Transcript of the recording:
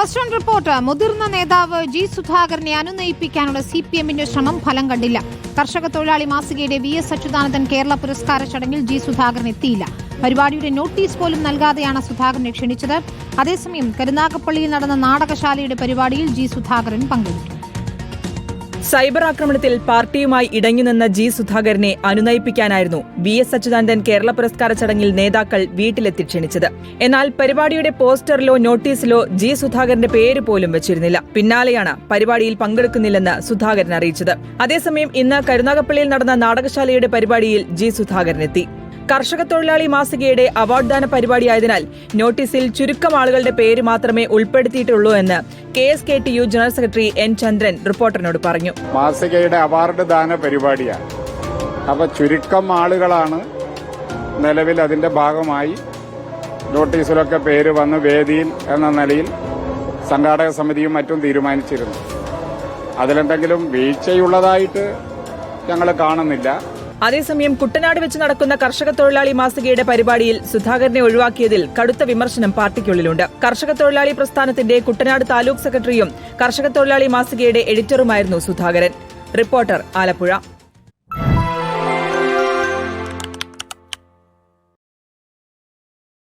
First on report. മുതിർന്ന നേതാവ് G സുധാകരനെ അനുനയിപ്പിക്കാനുള്ള സി പി എമ്മിന്റെ ശ്രമം ഫലം കണ്ടില്ല. കർഷക തൊഴിലാളി മാസികയുടെ വി എസ് അച്യുതാനന്ദൻ കേരള പുരസ്കാര ചടങ്ങിൽ ജി സുധാകരൻ എത്തിയില്ല. പരിപാടിയുടെ നോട്ടീസ് പോലും നൽകാതെയാണ് സുധാകരനെ ക്ഷണിച്ചത്. അതേസമയം കരുനാഗപ്പള്ളിയിൽ നടന്ന നാടകശാലയുടെ പരിപാടിയിൽ ജി സുധാകരൻ പങ്കെടുത്തു. സൈബർ ആക്രമണത്തിൽ പാർട്ടിയുമായി ഇടഞ്ഞുനിന്ന ജി സുധാകരനെ അനുനയിപ്പിക്കാനായിരുന്നു വി എസ് അച്യുതാനന്ദൻ കേരള പുരസ്കാര ചടങ്ങിൽ നേതാക്കൾ വീട്ടിലെത്തി ക്ഷണിച്ചത്. എന്നാൽ പരിപാടിയുടെ പോസ്റ്ററിലോ നോട്ടീസിലോ ജി സുധാകരന്റെ പേര് പോലും വെച്ചിരുന്നില്ല. പിന്നാലെയാണ് പരിപാടിയിൽ പങ്കെടുക്കുന്നില്ലെന്ന് സുധാകരൻ അറിയിച്ചത്. അതേസമയം ഇന്ന് കരുനാഗപ്പള്ളിയിൽ നടന്ന നാടകശാലയുടെ പരിപാടിയിൽ ജി സുധാകരനെത്തി. കർഷക തൊഴിലാളി മാസികയുടെ അവാർഡ് ദാന പരിപാടിയായതിനാൽ നോട്ടീസിൽ ചുരുക്കം ആളുകളുടെ പേര് മാത്രമേ ഉൾപ്പെടുത്തിയിട്ടുള്ളൂ എന്ന് K S K T U general secretary N Chandran റിപ്പോർട്ടറിനോട് പറഞ്ഞു. മാസികയുടെ അവാർഡ് ദാന പരിപാടിയാണ്. അപ്പൊ ചുരുക്കം ആളുകളാണ് നിലവിൽ അതിന്റെ ഭാഗമായി നോട്ടീസിലൊക്കെ പേര് വന്ന് വേദിയിൽ എന്ന നിലയിൽ സംഘാടക സമിതിയും മറ്റും തീരുമാനിച്ചിരുന്നു. അതിലെന്തെങ്കിലും വീഴ്ചയുള്ളതായിട്ട് ഞങ്ങൾ കാണുന്നില്ല. അതേസമയം കുട്ടനാട് വെച്ച് നടക്കുന്ന കർഷക തൊഴിലാളി മാസികയുടെ പരിപാടിയിൽ സുധാകരനെ ഒഴിവാക്കിയതിൽ കടുത്ത വിമർശനം പാർട്ടിക്കുള്ളിലുണ്ട്. കർഷക തൊഴിലാളി പ്രസ്ഥാനത്തിന്റെ കുട്ടനാട് താലൂക്ക് സെക്രട്ടറിയും കർഷക തൊഴിലാളി മാസികയുടെ എഡിറ്ററുമായിരുന്നു സുധാകരൻ. റിപ്പോർട്ടർ ആലപ്പുഴ.